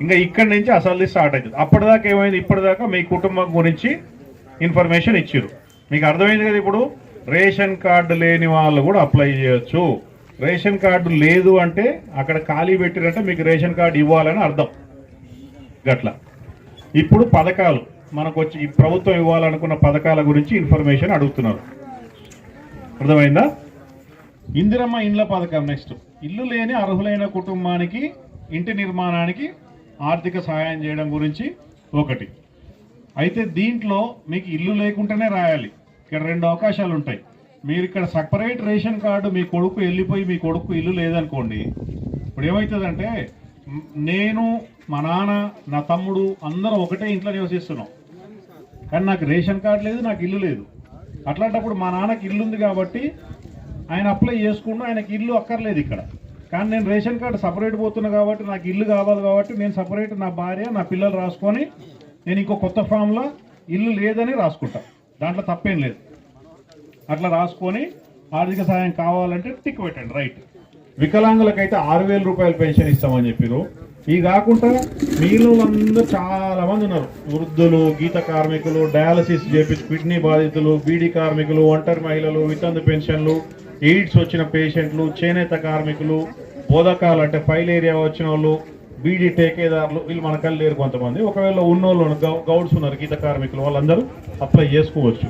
ఇంకా ఇక్కడి నుంచి అసలు స్టార్ట్ అవుతుంది. అప్పటిదాకా ఏమైంది? ఇప్పటిదాకా మీ కుటుంబం గురించి ఇన్ఫర్మేషన్ ఇచ్చారు మీకు అర్థమైంది కదా ఇప్పుడు? రేషన్ కార్డు లేని వాళ్ళు కూడా అప్లై చేయొచ్చు. రేషన్ కార్డు లేదు అంటే అక్కడ ఖాళీ పెట్టిరంటే మీకు రేషన్ కార్డు ఇవ్వాలని అర్థం. గట్ల. ఇప్పుడు పథకాలు. మనకు వచ్చి ఈ ప్రభుత్వం ఇవ్వాలనుకున్న పథకాల గురించి ఇన్ఫర్మేషన్ అడుగుతున్నారు. అర్థమైందా? ఇందిరమ్మ ఇండ్ల పథకం నెక్స్ట్. ఇల్లు లేని అర్హులైన కుటుంబానికి ఇంటి నిర్మాణానికి ఆర్థిక సహాయం చేయడం గురించి ఒకటి. అయితే దీంట్లో మీకు ఇల్లు లేకుండానే రాయాలి. ఇక్కడ రెండు అవకాశాలు ఉంటాయి. మీరు ఇక్కడ సపరేట్ రేషన్ కార్డు మీ కొడుకు వెళ్ళిపోయి మీ కొడుకు ఇల్లు లేదనుకోండి ఇప్పుడు ఏమవుతుందంటే నేను మా నాన్న నా తమ్ముడు అందరం ఒకటే ఇంట్లో నివసిస్తున్నాం. కానీ నాకు రేషన్ కార్డు లేదు నాకు ఇల్లు లేదు. అట్లాంటప్పుడు మా నాన్నకి ఇల్లు ఉంది కాబట్టి ఆయన అప్లై చేసుకుంటూ ఆయనకి ఇల్లు అక్కర్లేదు ఇక్కడ. కానీ నేను రేషన్ కార్డు సపరేట్ పోతున్నా కాబట్టి నాకు ఇల్లు కావాలి కాబట్టి నేను సపరేట్ నా భార్య నా పిల్లలు రాసుకొని నేను ఇంకో కొత్త ఫామ్లో ఇల్లు లేదని రాసుకుంటా. దాంట్లో తప్పేం లేదు. అట్లా రాసుకొని ఆర్థిక సహాయం కావాలంటే టిక్ పెట్టండి రైట్. వికలాంగులకైతే ఆరు వేల రూపాయలు పెన్షన్ ఇస్తామని చెప్పారు ఈ కాకుండా మీలో అందరూ చాలా మంది ఉన్నారు. వృద్ధులు గీత కార్మికులు డయాలసిస్ చేపించి కిడ్నీ బాధితులు బీడీ కార్మికులు ఒంటరి మహిళలు వితంతు పెన్షన్లు ఎయిడ్స్ వచ్చిన పేషెంట్లు చేనేత కార్మికులు బోధకాలు అంటే ఫైల్ ఏరియా వచ్చిన వాళ్ళు బీడీ టేకేదారులు వీళ్ళు మన కళ్ళు లేరు కొంతమంది. ఒకవేళ ఉన్నోళ్ళు గౌడ్స్ ఉన్నారు గీత కార్మికులు వాళ్ళందరూ అప్లై చేసుకోవచ్చు.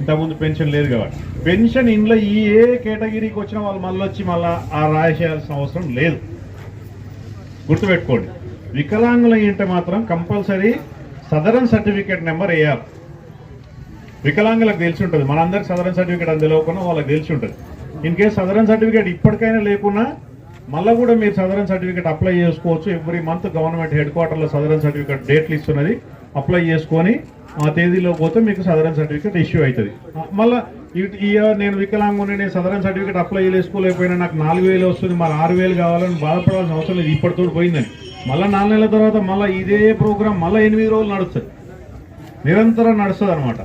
ఇంతకుముందు పెన్షన్ లేదు కాబట్టి. పెన్షన్ ఇంట్లో ఈ ఏ కేటగిరీకి వచ్చిన వాళ్ళు మళ్ళీ వచ్చి మళ్ళీ ఆ రాసేయాల్సిన అవసరం లేదు. గుర్తుపెట్టుకోండి. వికలాంగులు ఇంట మాత్రం కంపల్సరీ సదరన్ సర్టిఫికేట్ నెంబర్ వేయాలి. వికలాంగులకు తెలిసి ఉంటుంది. మనందరికి సదరన్ సర్టిఫికేట్ అని వాళ్ళకి తెలిసి ఉంటుంది. ఇన్ కేసు సదరన్ సర్టిఫికేట్ ఇప్పటికైనా లేకున్నా మళ్ళీ కూడా మీరు సదరన్ సర్టిఫికేట్ అప్లై చేసుకోవచ్చు. ఎవ్రీ మంత్ గవర్నమెంట్ హెడ్ క్వార్టర్లో సదరన్ సర్టిఫికేట్ డేట్లు ఇస్తున్నది. అప్లై చేసుకొని ఆ తేదీలో పోతే మీకు సదరన్ సర్టిఫికేట్ ఇష్యూ అవుతుంది. మళ్ళీ ఈ ఇయర్ నేను వికలాంగుని నేను సదరన్ సర్టిఫికేట్ అప్లై చేసుకోలేకపోయినా నాకు నాలుగు వేలు వస్తుంది. మరి ఆరు వేలు కావాలని బాధపడాల్సిన అవసరం లేదు. ఇప్పటితో పోయిందని. మళ్ళీ నాలుగు నెలల తర్వాత మళ్ళీ ఇదే ప్రోగ్రామ్ మళ్ళీ ఎనిమిది రోజులు నడుస్తుంది. నిరంతరం నడుస్తుంది అనమాట